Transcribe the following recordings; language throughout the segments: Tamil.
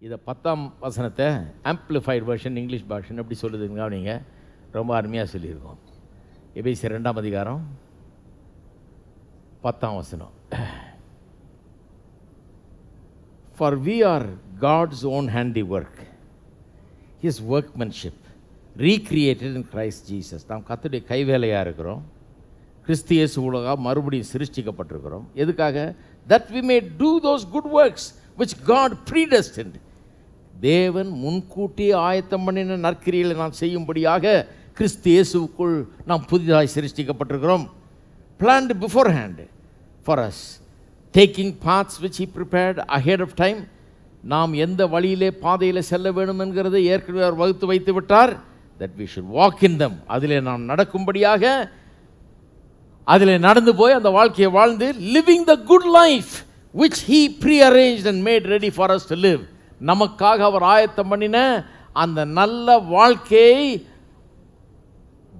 இதை பத்தாம் வசனத்தை ஆம்ப்ளிஃபைடு வெர்ஷன் இங்கிலீஷ் பாஷன் எப்படி சொல்லுதுங்க நீங்கள் ரொம்ப அருமையாக சொல்லியிருக்கோம். எபிசி ரெண்டாம் அதிகாரம் பத்தாம் வசனம். For we are God's own handy work his workmanship recreated in Christ Jesus நாம் கத்துடைய கைவேலையாக இருக்கிறோம். கிறிஸ்து இயேசு மறுபடியும் சிருஷ்டிக்கப்பட்டிருக்கிறோம். எதுக்காக? That we may do those good works which God predestined தேவன் முன்கூட்டி ஆயத்தம் பண்ணின நற்கிரிகளை நாம் செய்யும்படியாக கிறிஸ்து இயேசுக்குள் நாம் புதிதாக சிருஷ்டிக்கப்பட்டிருக்கிறோம். Planned before hand for us taking paths which he prepared ahead of time நாம் எந்த வழியிலே பாதையில் செல்ல வேண்டும் என்கிறதை ஏற்கனவே அவர் வகுத்து வைத்து விட்டார். That we should walk in them அதில் நாம் நடக்கும்படியாக அதில் நடந்து போய் அந்த வாழ்க்கையை வாழ்ந்து living the good life which he prearrange and made ready for us to live நமக்காக அவர் ஆயத்தம் பண்ணின அந்த நல்ல வாழ்க்கையை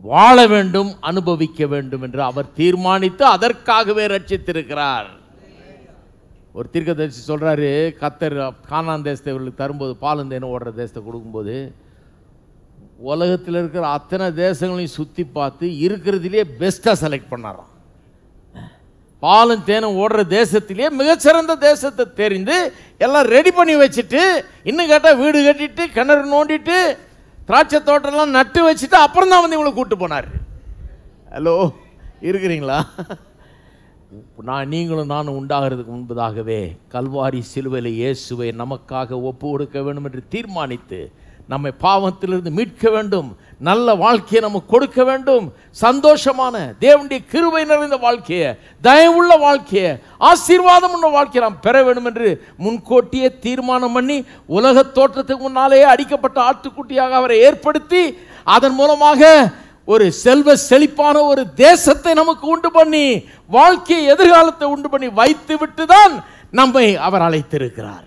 வாழ வேண்டும் அனுபவிக்க வேண்டும் என்று அவர் தீர்மானித்து அதற்காகவே ரட்சித்திருக்கிறார். ஒரு தீர்க்கதரிசி சொல்கிறாரு கத்தர் கானான் தேசத்தை இவர்களுக்கு தரும்போது பாலந்தேன்னு ஓடுற தேசத்தை கொடுக்கும்போது உலகத்தில் இருக்கிற அத்தனை தேசங்களையும் சுற்றி பார்த்து இருக்கிறதுலே பெஸ்ட்டாக செலக்ட் பண்ணாராம். பாலும் தேனும் ஓடுற தேசத்திலே மிகச்சிறந்த தேசத்தை தெரிந்து எல்லாம் ரெடி பண்ணி வச்சுட்டு இன்னும் கேட்டால் வீடு கட்டிட்டு கிணறு நோண்டிட்டு திராட்சை தோட்டம்லாம் நட்டு வச்சுட்டு அப்புறம் தான் வந்து இவங்களை கூப்பிட்டு போனார். ஹலோ இருக்கிறீங்களா? நான் நீங்களும் நானும் உண்டாகிறதுக்கு முன்பதாகவே கல்வாரி சிலுவையில் இயேசுவை நமக்காக ஒப்பு கொடுக்க வேண்டும் என்று தீர்மானித்து நம்மை பாவத்திலிருந்து மீட்க வேண்டும். நல்ல வாழ்க்கையை நமக்கு கொடுக்க வேண்டும். சந்தோஷமான தேவனுடைய கிருவை நிறைந்த வாழ்க்கையை தயவுள்ள வாழ்க்கையை ஆசீர்வாதம் உள்ள வாழ்க்கையை நாம் பெற வேண்டும் என்று முன்கூட்டியே தீர்மானம் பண்ணி உலக தோற்றத்துக்கு முன்னாலேயே அடிக்கப்பட்ட ஆட்டுக்குட்டியாக அவரை ஏற்படுத்தி அதன் மூலமாக ஒரு செல்வ செழிப்பான ஒரு தேசத்தை நமக்கு உண்டு பண்ணி வாழ்க்கையை எதிர்காலத்தை உண்டு பண்ணி வைத்து விட்டு தான் நம்மை அவர் அழைத்திருக்கிறார்.